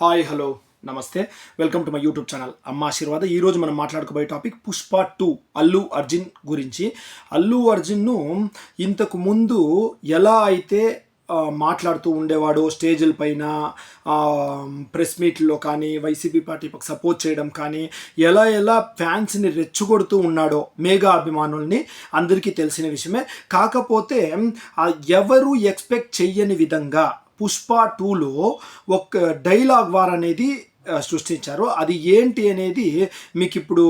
Hi hello నమస్తే. Welcome to my YouTube channel. అమ్మ ఆశీర్వాద. ఈరోజు మనం మాట్లాడుకోబోయే టాపిక్ పుష్ప టూ అల్లు అర్జున్ గురించి. అల్లు అర్జున్ను ఇంతకు ముందు ఎలా అయితే మాట్లాడుతూ ఉండేవాడు స్టేజ్ల పైన ప్రెస్ మీట్లో కానీ వైసీపీ పార్టీకి సపోర్ట్ చేయడం కానీ ఎలా ఎలా ఫ్యాన్స్ని రెచ్చగొడుతూ ఉన్నాడో మేఘా అభిమానుల్ని అందరికీ తెలిసిన విషయమే. కాకపోతే ఎవరు ఎక్స్పెక్ట్ చెయ్యని విధంగా పుష్ప టూలో ఒక డైలాగ్ వార్ అనేది సృష్టించారు. అది ఏంటి అనేది మీకు ఇప్పుడు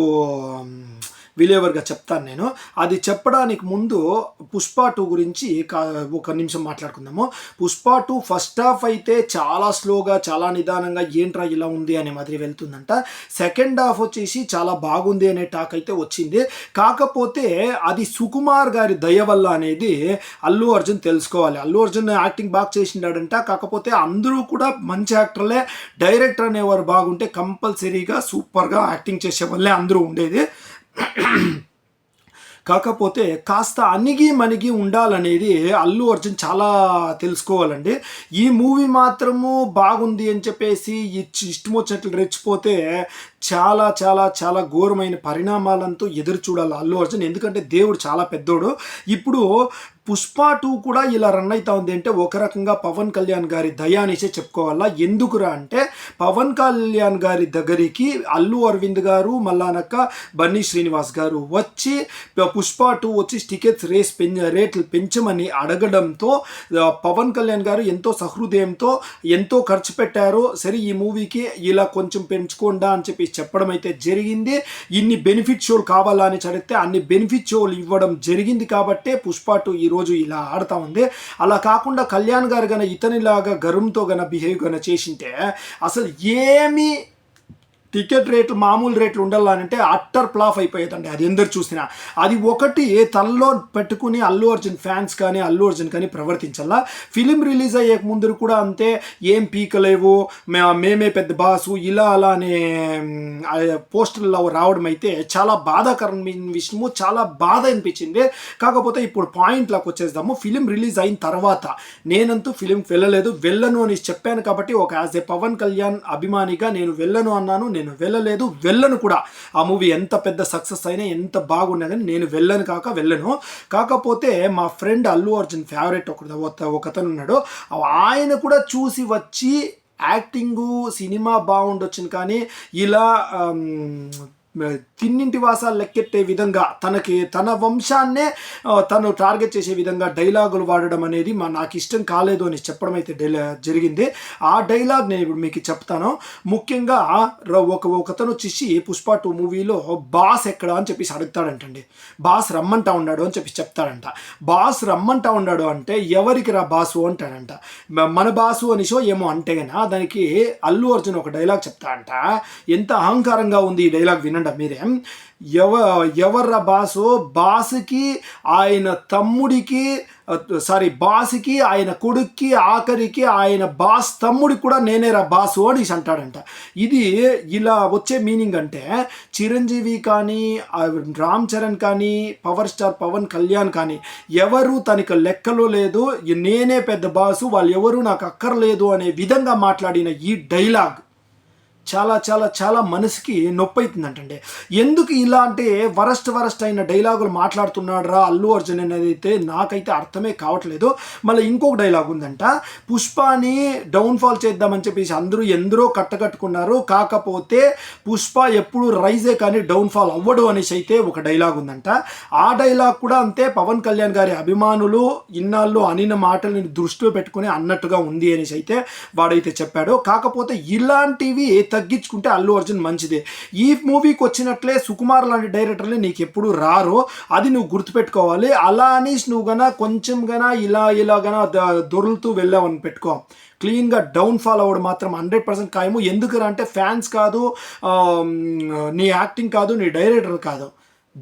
విలేవర్గా చెప్తాను నేను. అది చెప్పడానికి ముందు పుష్ప టూ గురించి కా- ఒక నిమిషం మాట్లాడుకుందాము. పుష్ప టూ ఫస్ట్ హాఫ్ అయితే చాలా స్లోగా చాలా నిదానంగా ఏంట్రా ఇలా ఉంది అనే మాదిరి వెళ్తుందంట. సెకండ్ హాఫ్ వచ్చేసి చాలా బాగుంది అనే టాక్ అయితే వచ్చింది. కాకపోతే అది సుకుమార్ గారి దయ వల్ల అనేది అల్లు అర్జున్ తెలుసుకోవాలి. అల్లు అర్జున్ యాక్టింగ్ బాగా చేసిండాడంట. కాకపోతే అందరూ కూడా మంచి యాక్టర్లే. డైరెక్టర్ అనేవారు బాగుంటే కంపల్సరీగా సూపర్గా యాక్టింగ్ చేసే వల్లే అందరూ ఉండేది. కాకపోతే కాస్త అణిగి మణిగి ఉండాలనేది అల్లు అర్జున్ చాలా తెలుసుకోవాలండి. ఈ మూవీ మాత్రము బాగుంది అని చెప్పేసి ఇచ్చి ఇష్టం వచ్చినట్లు రెచ్చిపోతే చాలా చాలా చాలా ఘోరమైన పరిణామాలంతో ఎదురు చూడాలి అల్లు అర్జున్. ఎందుకంటే దేవుడు చాలా పెద్దోడు. ఇప్పుడు పుష్ప టూ కూడా ఇలా రన్ అవుతా ఉంది అంటే ఒక రకంగా పవన్ కళ్యాణ్ గారి దయ అనేసే చెప్పుకోవాలా. ఎందుకురా అంటే పవన్ కళ్యాణ్ గారి దగ్గరికి అల్లు అరవింద్ గారు మల్లానక్క బన్నీ శ్రీనివాస్ గారు వచ్చి పుష్ప టూ వచ్చి టికెట్స్ రేస్ పెంచ రేట్లు పెంచమని అడగడంతో పవన్ కళ్యాణ్ గారు ఎంతో సహృదయంతో ఎంతో ఖర్చు పెట్టారు. సరే ఈ మూవీకి ఇలా కొంచెం పెంచుకోండా అని చెప్పి చెప్పడం అయితే జరిగింది. ఇన్ని బెనిఫిట్ షోలు కావాలా అని చదివితే అన్ని బెనిఫిట్ షోలు ఇవ్వడం జరిగింది కాబట్టే పుష్ప టూ ఈరోజు రోజు ఇలా ఆడుతా ఉంది. అలా కాకుండా కళ్యాణ్ గారు గన ఇతనిలాగా గర్వంతో గన బిహేవ్ గన చేసింటే అసలు ఏమీ టికెట్ రేట్లు మామూలు రేట్లు ఉండాలంటే అట్టర్ ప్లాఫ్ అయిపోయేదండి అది ఎందరు చూసినా. అది ఒకటి తనలో పెట్టుకుని అల్లు అర్జున్ ఫ్యాన్స్ కానీ అల్లు అర్జున్ కానీ ప్రవర్తించాలా ఫిలిం రిలీజ్ అయ్యే ముందు కూడా అంతే ఏం పీకలేవు మేమే పెద్ద బాసు ఇలా అలా అనే పోస్టర్లో రావడం అయితే చాలా బాధాకరమైన విషయము చాలా బాధ అనిపించింది. కాకపోతే ఇప్పుడు పాయింట్లకు వచ్చేద్దాము. ఫిలిం రిలీజ్ అయిన తర్వాత నేనంతూ ఫిలింకి వెళ్ళలేదు. వెళ్ళను అని చెప్పాను కాబట్టి ఒక యాజ్ ఏ పవన్ కళ్యాణ్ అభిమానిగా నేను వెళ్ళను అన్నాను. నేను వెళ్ళలేదు వెళ్ళను కూడా. ఆ మూవీ ఎంత పెద్ద సక్సెస్ అయినా ఎంత బాగున్నా కానీ నేను వెళ్ళను కాక వెళ్ళను. కాకపోతే మా ఫ్రెండ్ అల్లు అర్జున్ ఫేవరెట్ ఒక ఒకతను ఉన్నాడు. ఆయన కూడా చూసి వచ్చి యాక్టింగు సినిమా బాగుండొచ్చును కానీ ఇలా తిన్నింటి వాసాలు లెక్కెట్టే విధంగా తనకి తన వంశాన్నే తను టార్గెట్ చేసే విధంగా డైలాగులు వాడడం అనేది మా నాకు ఇష్టం కాలేదు అని చెప్పడం అయితే డైలా జరిగింది. ఆ డైలాగ్ నేను ఇప్పుడు మీకు చెప్తాను. ముఖ్యంగా ఒక ఒకతను వచ్చేసి పుష్ప టూ మూవీలో బాస్ ఎక్కడ అని చెప్పేసి అడుగుతాడంటండి. బాస్ రమ్మంటా ఉన్నాడు అని చెప్పి చెప్తాడంట. బాస్ రమ్మంటా ఉన్నాడు అంటే ఎవరికి రా బాసు అంటాడంట. మన బాసు అనిషో ఏమో అంటేనా దానికి అల్లు అర్జున్ ఒక డైలాగ్ చెప్తాడంట. ఎంత అహంకారంగా ఉంది ఈ డైలాగ్ వినండి మీరే ఎవ ఎవర బాసు? బాసుకి ఆయన తమ్ముడికి సారీ బాసుకి ఆయన కొడుక్కి ఆఖరికి ఆయన బాస్ తమ్ముడికి కూడా నేనేరా బాసు అని అంటాడంట. ఇది ఇలా వచ్చే మీనింగ్ అంటే చిరంజీవి కానీ రామ్ చరణ్ కానీ పవర్ స్టార్ పవన్ కళ్యాణ్ కానీ ఎవరు తనకు లెక్కలో లేదు నేనే పెద్ద బాసు వాళ్ళు ఎవరు నాకు అక్కర్లేదు అనే విధంగా మాట్లాడిన ఈ డైలాగ్. చాలా చాలా చాలా మనసుకి నొప్పి అవుతుందంటండి ఎందుకు ఇలా అంటే వరస్ట్ వరస్ట్ అయిన డైలాగులు మాట్లాడుతున్నాడు రా అల్లు అర్జున్ అనేది అయితే నాకైతే అర్థమే కావట్లేదు. మళ్ళీ ఇంకొక డైలాగ్ ఉందంట పుష్పని డౌన్ఫాల్ చేద్దామని చెప్పేసి అందరూ ఎందరో కట్టకట్టుకున్నారు. కాకపోతే పుష్ప ఎప్పుడు రైజే కానీ డౌన్ఫాల్ అవ్వడు అనేసి అయితే ఒక డైలాగ్ ఉందంట. ఆ డైలాగ్ కూడా అంతే పవన్ కళ్యాణ్ గారి అభిమానులు ఇన్నాళ్ళు అనిన మాటలను దృష్టిలో పెట్టుకుని అన్నట్టుగా ఉంది అనేసి అయితే వాడైతే చెప్పాడు. కాకపోతే ఇలాంటివి తగ్గించుకుంటే అల్లు అర్జున్ మంచిదే. ఈ మూవీకి వచ్చినట్లే సుకుమార్ లాంటి డైరెక్టర్లే నీకు ఎప్పుడు రారు అది నువ్వు గుర్తుపెట్టుకోవాలి. అలా అని నువ్వు గన కొంచెం గన ఇలా ఇలా గన దొరులుతూ వెళ్ళావని పెట్టుకో. క్లీన్గా డౌన్ఫాల్ అవ్వడం మాత్రం హండ్రెడ్ పర్సెంట్ ఖాయము. ఎందుకు అంటే ఫ్యాన్స్ కాదు నీ యాక్టింగ్ కాదు నీ డైరెక్టర్ కాదు.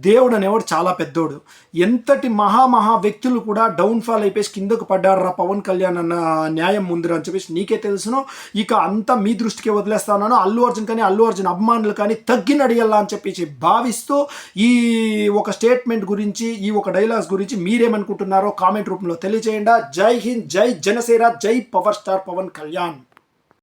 దేవుడు అనేవాడు చాలా పెద్దోడు. ఎంతటి మహా మహా వ్యక్తులు కూడా డౌన్ఫాల్ అయిపోయి కిందకు పడ్డారా పవన్ కళ్యాణ్ అన్న న్యాయం ముందు అని చెప్పేసి నీకే తెలుసును. ఇక అంతా మీ దృష్టికే వదిలేస్తాను అల్లు అర్జున్ కానీ అల్లు అర్జున్ అభిమానులు కానీ తగ్గినడియల్లా అని చెప్పేసి భావిస్తూ ఈ ఒక స్టేట్మెంట్ గురించి ఈ ఒక డైలాగ్స్ గురించి మీరేమనుకుంటున్నారో కామెంట్ రూపంలో తెలియజేయండి జై హింద్ జై జనసేన జై పవర్ స్టార్ పవన్ కళ్యాణ్.